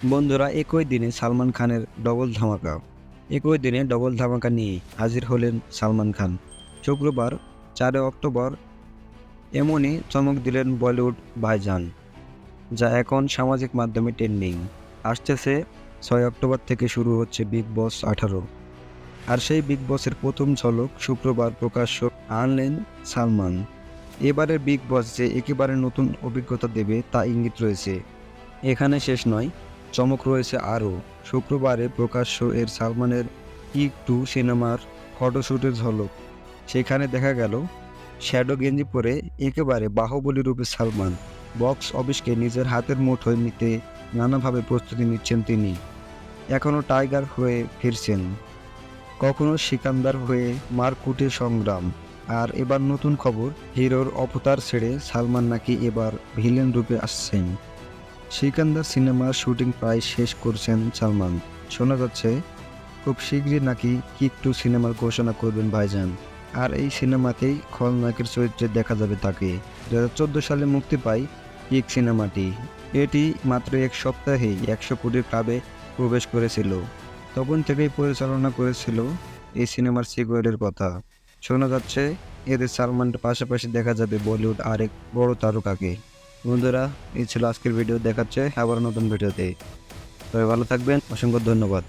বন্ধুরা, একই দিনে সালমান খানের ডবল ধামাকা। একই দিনে ডবল ধামাকা নিয়ে হাজির হলেন সালমান খান। শুক্রবার চারই অক্টোবর, এমনই চমক দিলেন বলিউড ভাইজান, যা এখন সামাজিক মাধ্যমে ট্রেন্ডিং আসতেছে ছয় অক্টোবর থেকে শুরু হচ্ছে বিগ বস আঠারো। আর সেই বিগ বসের প্রথম ঝলক শুক্রবার প্রকাশ্য আনলেন সালমান। এবারের বিগ বস যে একেবারে নতুন অভিজ্ঞতা দেবে তা ইঙ্গিত রয়েছে। এখানে শেষ নয় চমক রয়েছে আরও। শুক্রবারে প্রকাশ্য এর সালমানের কিক টু সিনেমার ফটোশ্যুটের ঝলক। সেখানে দেখা গেল, শ্যাডো গেঞ্জি পরে একেবারে বাহুবলী রূপে সালমান। বক্স অফিসকে নিজের হাতের মুঠোয় নিতে নানাভাবে প্রস্তুতি নিচ্ছেন তিনি। এখনও টাইগার হয়ে ফিরছেন। কখনো সিকান্দার হয়ে মারকুটে সংগ্রাম। আর এবার নতুন খবর, হিরোর অবতার ছেড়ে সালমান নাকি এবার ভিলেন রূপে আসছেন। সিকান্দার সিনেমার শুটিং প্রায় শেষ করছেন সালমান। শোনা যাচ্ছে, খুব শীঘ্রই নাকি কিক টু সিনেমার ঘোষণা করবেন ভাইজান। আর এই সিনেমাতেই খলনায়কের চরিত্রে দেখা যাবে তাকে। দু হাজার চোদ্দ সালে মুক্তি পায় কিক সিনেমাটি। এটি মাত্র এক সপ্তাহেই একশো কোটির ক্লাবে প্রবেশ করেছিল। তখন থেকেই পরিচালনা করেছিল এই সিনেমার সিকুয়েলের কথা। শোনা যাচ্ছে, এদের সালমানের পাশাপাশি দেখা যাবে বলিউড আরেক বড় তারকাকে। বন্ধুরা এই ছিল আজকের ভিডিও দেখাচ্ছে আবার নতুন ভিডিওতে তবে ভালো থাকবেন অসংখ্য ধন্যবাদ।